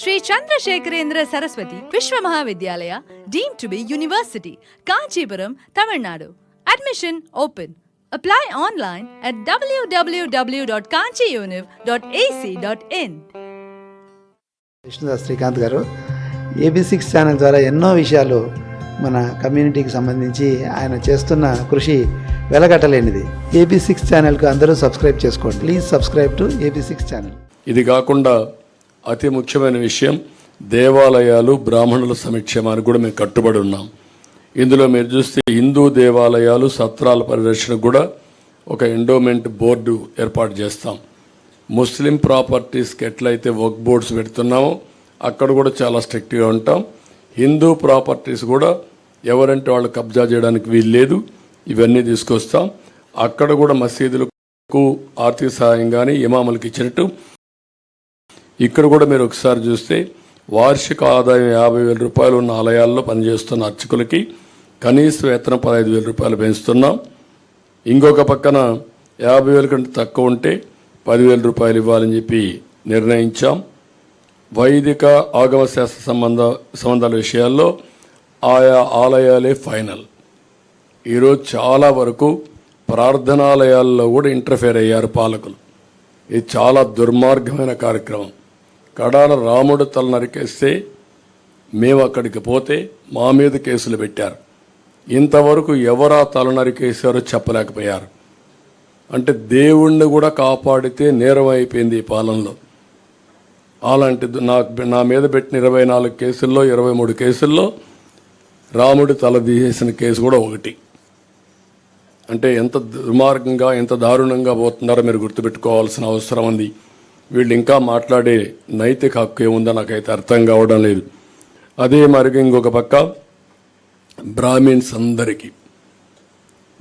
Shri Chandrasekharendra Saraswathi Viswa Mahavidyalaya deem to be university Kanchipuram Tamil Nadu. Admission open apply online at W WWW dot Kanchi kanchiuniv dot AC dot in Vishnudas Srikanth garu AB six channel ద్వారా ఎన్నో విషయాలు మన కమ్యూనిటీకి సంబంధించి ఆయన చేస్తున్న కృషి వెలగట్టలేనిది. AB six ఛానల్కు అందరూ సబ్స్క్రైబ్ చేసుకోండి. Please subscribe to AB six channel ఇది కాకుండా అతి ముఖ్యమైన విషయం దేవాలయాలు బ్రాహ్మణుల సంక్షేమానికి కూడా మేము కట్టుబడి ఉన్నాం. ఇందులో మీరు చూస్తే హిందూ దేవాలయాలు సత్రాల పరిరక్షణకు కూడా ఒక ఎండోమెంట్ బోర్డు ఏర్పాటు చేస్తాం. ముస్లిం ప్రాపర్టీస్కి ఎట్లయితే వర్క్ బోర్డ్స్ పెడుతున్నామో అక్కడ కూడా చాలా స్ట్రిక్ట్గా ఉంటాం. హిందూ ప్రాపర్టీస్ కూడా ఎవరంటే వాళ్ళు కబ్జా చేయడానికి వీలు లేదు ఇవన్నీ తీసుకొస్తాం. అక్కడ కూడా మసీదులకు ఆర్థిక సహాయం కానీ ఇమాములకు ఇచ్చినట్టు ఇక్కడ కూడా మీరు ఒకసారి చూస్తే వార్షిక ఆదాయం యాభై వేల రూపాయలు ఉన్న ఆలయాల్లో పనిచేస్తున్న అర్చకులకి కనీస వేతనం పదహైదు వేల రూపాయలు పెంచుతున్నాం. ఇంకొక పక్కన యాభై వేల కంటే తక్కువ ఉంటే పదివేల రూపాయలు ఇవ్వాలని చెప్పి నిర్ణయించాం. వైదిక ఆగమ శాస్త్ర సంబంధ సంబంధాల విషయాల్లో ఆయా ఆలయాలే ఫైనల్. ఈరోజు చాలా వరకు ప్రార్థనాలయాల్లో కూడా ఇంటర్ఫేర్ అయ్యారు పాలకులు. ఇది చాలా దుర్మార్గమైన కార్యక్రమం. కడాల రాముడు తల నరికేస్తే మేము అక్కడికి పోతే మా మీద కేసులు పెట్టారు. ఇంతవరకు ఎవరా తల నరికేశారో చెప్పలేకపోయారు. అంటే దేవుణ్ణి కూడా కాపాడితే నేరం అయిపోయింది ఈ పాలనలో. అలాంటి నా నా మీద పెట్టిన ఇరవై నాలుగు కేసుల్లో ఇరవై మూడు కేసుల్లో రాముడి తల తీసేసిన కేసు కూడా ఒకటి. అంటే ఎంత దుర్మార్గంగా ఎంత దారుణంగా పోతున్నారో మీరు గుర్తుపెట్టుకోవాల్సిన అవసరం ఉంది. వీళ్ళు ఇంకా మాట్లాడే నైతిక హక్కు ఏముందో నాకైతే అర్థం కావడం లేదు. అదే మరిగి ఇంకొక పక్క బ్రాహ్మిన్స్ అందరికీ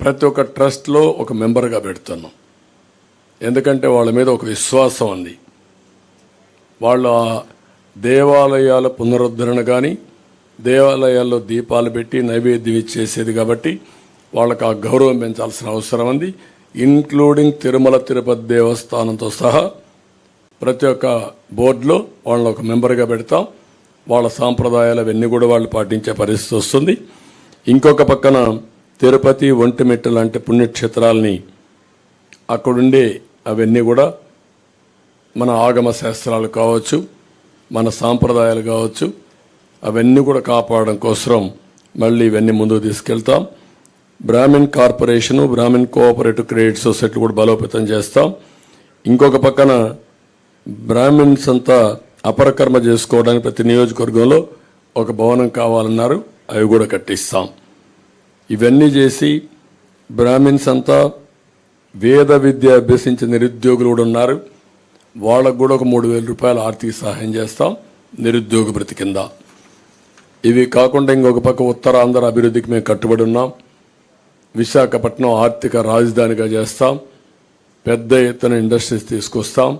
ప్రతి ఒక్క ట్రస్ట్లో ఒక మెంబర్గా పెడుతున్నాం. ఎందుకంటే వాళ్ళ మీద ఒక విశ్వాసం ఉంది. వాళ్ళ దేవాలయాల పునరుద్ధరణ కానీ దేవాలయాల్లో దీపాలు పెట్టి నైవేద్యం ఇచ్చేసేది కాబట్టి వాళ్ళకి ఆ గౌరవం పెంచాల్సిన అవసరం ఉంది. ఇన్క్లూడింగ్ తిరుమల తిరుపతి దేవస్థానంతో సహా ప్రతి ఒక్క బోర్డులో వాళ్ళని ఒక మెంబర్గా పెడతాం. వాళ్ళ సాంప్రదాయాలు అవన్నీ కూడా వాళ్ళు పాటించే పరిస్థితి వస్తుంది. ఇంకొక పక్కన తిరుపతి ఒంటిమిట్ట లాంటి పుణ్యక్షేత్రాలని అక్కడుండే అవన్నీ కూడా మన ఆగమ శాస్త్రాలు కావచ్చు మన సాంప్రదాయాలు కావచ్చు అవన్నీ కూడా కాపాడడం కోసం మళ్ళీ ఇవన్నీ ముందుకు తీసుకెళ్తాం. Brahmin corporation Brahmin cooperative credit society కూడా బలోపేతం చేస్తాం. ఇంకొక పక్కన బ్రాహ్మిన్స్ అంతా అపరకర్మ చేసుకోవడానికి ప్రతి నియోజకవర్గంలో ఒక భవనం కావాలన్నారు. అవి కూడా కట్టిస్తాం. ఇవన్నీ చేసి బ్రాహ్మిన్స్ అంతా వేద విద్య అభ్యసించిన నిరుద్యోగులు కూడా ఉన్నారు. వాళ్ళకు కూడా ఒక మూడు వేల రూపాయల ఆర్థిక సహాయం చేస్తాం. నిరుద్యోగ బ్రతి కింద. ఇవి కాకుండా ఇంకొక పక్క ఉత్తరాంధ్ర అభివృద్ధికి మేము కట్టుబడి ఉన్నాం. విశాఖపట్నం ఆర్థిక రాజధానిగా చేస్తాం. పెద్ద ఎత్తున ఇండస్ట్రీస్ తీసుకొస్తాం.